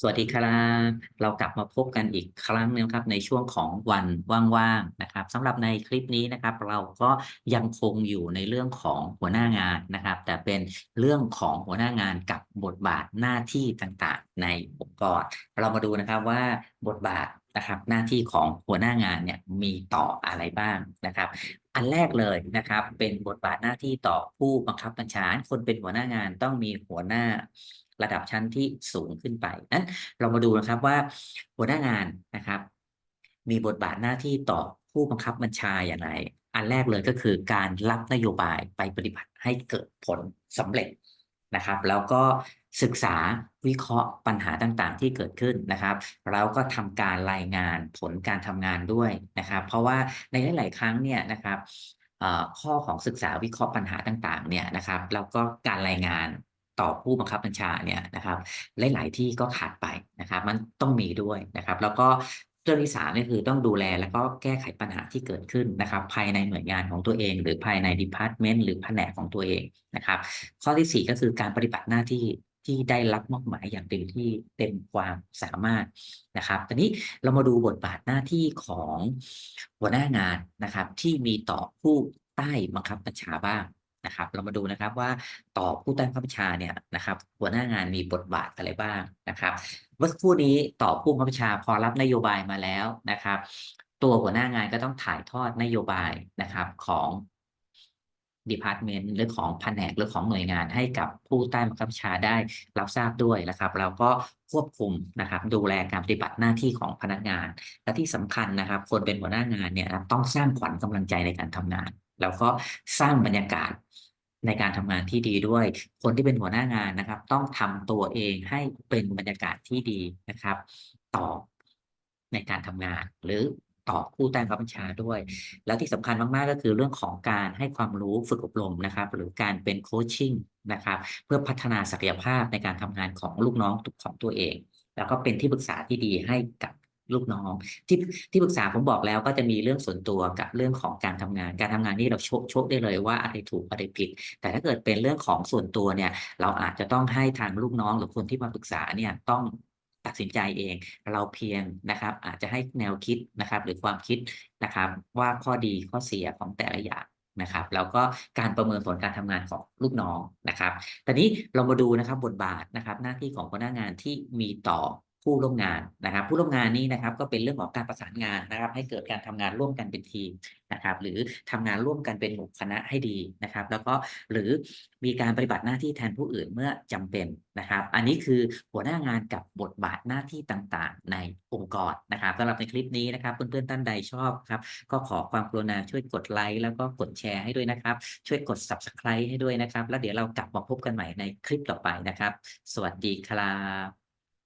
สวัสดีครับเรากลับมาพบกันอีกครั้งหนึงครับในช่วงของวันว่างๆนะครับสำหรับในคลิปนี้นะครับ เราก็ยังคงอยู่ในเรื่องของหัวหน้างานนะครับ แต่เป็นเรื่องของหัวหน้างานกับบทบาทหน้าที่ต่างๆ ในองค์กร เรามาดูนะครับว่าบทบาทนะครับหน้าที่ของหัวหน้างานเนี่ยมีต่ออะไรบ้างนะครับ อันแรกเลยนะครับเป็นบทบาทหน้าที่ต่อผู้บังคับบัญชาคนเป็นหัวหน้างานต้องมีหัวหน้า ระดับชั้นที่สูงขึ้นไปนั้นเรามาดูนะครับว่าหัวหน้างานนะครับ มีบทบาทหน้าที่ต่อผู้บังคับบัญชาอย่างไร อันแรกเลยก็คือการรับนโยบายไปปฏิบัติให้เกิดผลสำเร็จนะครับ แล้วก็ศึกษาวิเคราะห์ปัญหาต่างๆ ที่เกิดขึ้นนะครับแล้วก็ทำการรายงานผลการทำงานด้วยนะครับ เพราะว่าในหลาย ๆ ครั้งเนี่ยนะครับเอ่อข้อของศึกษาวิเคราะห์ปัญหาต่างๆเนี่ยนะครับแล้วก็การรายงาน ต่อผู้บังคับบัญชาเนี่ยนะครับหลาย ๆ ที่ก็ขาดไปนะครับ มันต้องมีด้วยนะครับ แล้วก็เรื่องที่สามก็คือต้องดูแลแล้วก็แก้ไขปัญหาที่เกิดขึ้นนะครับ ภายในหน่วยงานของตัวเอง หรือภายในดีพาร์ตเมนต์หรือแผนกของตัวเองนะครับ ข้อที่สี่ก็คือการปฏิบัติหน้าที่ที่ได้รับมอบหมายอย่างเต็มที่เต็มความสามารถนะครับตอนนี้เรามาดูบทบาทหน้าที่ของหัวหน้างานนะครับ ที่มีต่อผู้ใต้บังคับบัญชาบ้าง นะครับ เรามาดูนะครับว่าต่อผู้ใต้บังคับบัญชาเนี่ยนะครับ หัวหน้างานมีบทบาทอะไรบ้างนะครับเมื่อสักครู่นี้ต่อผู้บังคับบัญชาพอรับนโยบายมาแล้วนะครับ ตัวหัวหน้างานก็ต้องถ่ายทอดนโยบายนะครับของ department หรือของแผนกหรือของหน่วยงานให้กับผู้ใต้บังคับบัญชาได้รับทราบด้วยนะครับแล้วก็ควบคุมนะครับ ดูแลการปฏิบัติหน้าที่ของพนักงาน และที่สำคัญนะครับ คนเป็นหัวหน้างานเนี่ยต้องสร้างขวัญกำลังใจในการทำงาน แล้วก็สร้างบรรยากาศในการทำงานที่ดีด้วย คนที่เป็นหัวหน้างานนะครับ ต้องทำตัวเองให้เป็นบรรยากาศที่ดีนะครับ ต่อในการทำงาน หรือต่อผู้ใต้บังคับบัญชาด้วย แล้วที่สำคัญมาก ๆ ก็คือเรื่องของการให้ความรู้ฝึกอบรมนะครับ หรือการเป็นโคชชิ่งนะครับ เพื่อพัฒนาศักยภาพในการทำงานของลูกน้องของตัวเอง แล้วก็เป็นที่ปรึกษาที่ดีให้กับ ลูกน้อง ที่ที่ปรึกษาผมบอกแล้วก็จะมีเรื่องส่วนตัวกับเรื่องของการทำงาน การทำงานนี่เราโชคโชคได้เลยว่าอะไรถูกอะไรผิด แต่ถ้าเกิดเป็นเรื่องของส่วนตัวเนี่ย เราอาจจะต้องให้ทางลูกน้องหรือคนที่มาปรึกษาเนี่ยต้องตัดสินใจเอง เราเพียงนะครับ อาจจะให้แนวคิดนะครับ หรือความคิดนะครับ ว่าข้อดีข้อเสียของแต่ละอย่างนะครับแล้วก็การประเมินผลการทำงานของลูกน้องนะครับ ตอนนี้เรามาดูนะครับบทบาทนะครับ หน้าที่ของหัวหน้างานที่มีต่อ ผู้ร่วมงานนะครับ ผู้ร่วมงานนี้นะครับ ก็เป็นเรื่องของการประสานงานนะครับ ให้เกิดการทำงานร่วมกันเป็นทีมนะครับ หรือทำงานร่วมกันเป็นหมู่คณะให้ดีนะครับ แล้วก็หรือมีการปฏิบัติหน้าที่แทนผู้อื่นเมื่อจำเป็นนะครับ อันนี้คือหัวหน้างานกับบทบาทหน้าที่ต่างๆ ในองค์กรนะครับสำหรับในคลิปนี้นะครับเพื่อนๆท่านใดชอบครับ ก็ขอความกรุณาช่วยกดไลค์แล้วก็กดแชร์ให้ด้วยนะครับ ช่วยกด subscribe ให้ด้วยนะครับ แล้วเดี๋ยวเรากลับมาพบกันใหม่ในคลิปต่อไปนะครับ สวัสดีครับ